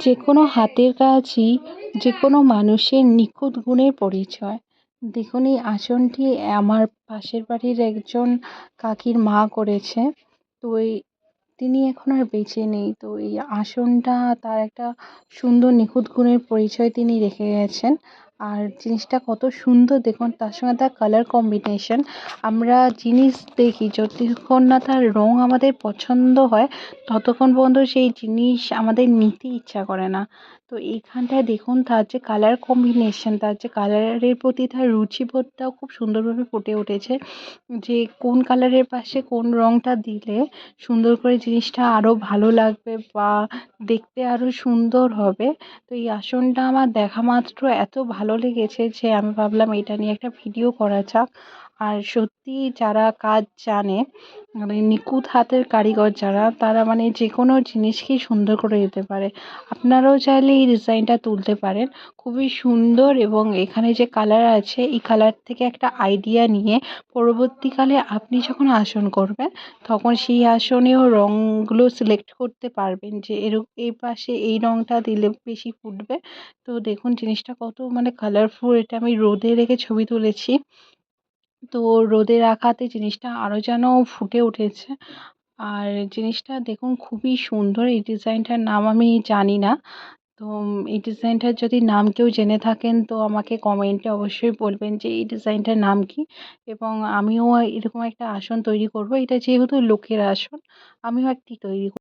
যে কোনো হাতের কাজই যে কোনো মানুষের নিখুঁত গুণের পরিচয়। দেখুন, এই আসনটি আমার পাশের বাড়ির একজন কাকির মা করেছে। তো এই তিনি এখন আর বেঁচে নেই। তো এই আসনটা তার একটা সুন্দর নিখুঁত গুণের পরিচয় তিনি রেখে গেছেন। আর জিনিসটা কত সুন্দর দেখুন, তার সঙ্গে তার কালার কম্বিনেশন আমরা জিনিস দেখি যতক্ষণ না তার রঙ আমাদের পছন্দ হয়, ততক্ষণ পর্যন্ত সেই জিনিস আমাদের নিতে ইচ্ছা করে না। তো এইখানটায় দেখুন তার যে কালার কম্বিনেশন তার যে কালারের প্রতি তার রুচিবোধটাও খুব সুন্দরভাবে ফুটে উঠেছে। যে কোন কালারের পাশে কোন রঙটা দিলে সুন্দর করে জিনিসটা আরও ভালো লাগবে বা দেখতে আরও সুন্দর হবে। তো এই আসনটা আমার দেখা মাত্র এত ভালো লেগেছে যে আমি ভাবলাম এটা নিয়ে একটা ভিডিও করা যাক। আর সত্যিই যারা কাজ জানে মানে নিখুঁত হাতের কারিগর যারা, তারা মানে যে কোনো জিনিসকেই সুন্দর করে দিতে পারে। আপনারাও চাইলে এই ডিজাইনটা তুলতে পারেন। খুবই সুন্দর এবং এখানে যে কালার আছে, এই কালার থেকে একটা আইডিয়া নিয়ে পরবর্তীকালে আপনি যখন আসন করবেন, তখন সেই আসনেও রঙগুলো সিলেক্ট করতে পারবেন যে এরক এই পাশে এই রঙটা দিলে বেশি ফুটবে। তো দেখুন, জিনিসটা কত মানে কালারফুল এটা আমি রোদে রেখে ছবি তুলেছি। তো রোদে রাখাতে জিনিসটা আরও যেন ফুটে উঠেছে। আর জিনিসটা দেখুন খুবই সুন্দর, এই ডিজাইনটার নাম আমি জানি না। তো এই ডিজাইনটার যদি নাম কেউ জেনে থাকেন তো আমাকে কমেন্টে অবশ্যই বলবেন যে এই ডিজাইনটার নাম কী। এবং আমিও এরকম একটা আসন তৈরি করব। এটা যেহেতু লোকের আসন, আমিও একটি তৈরি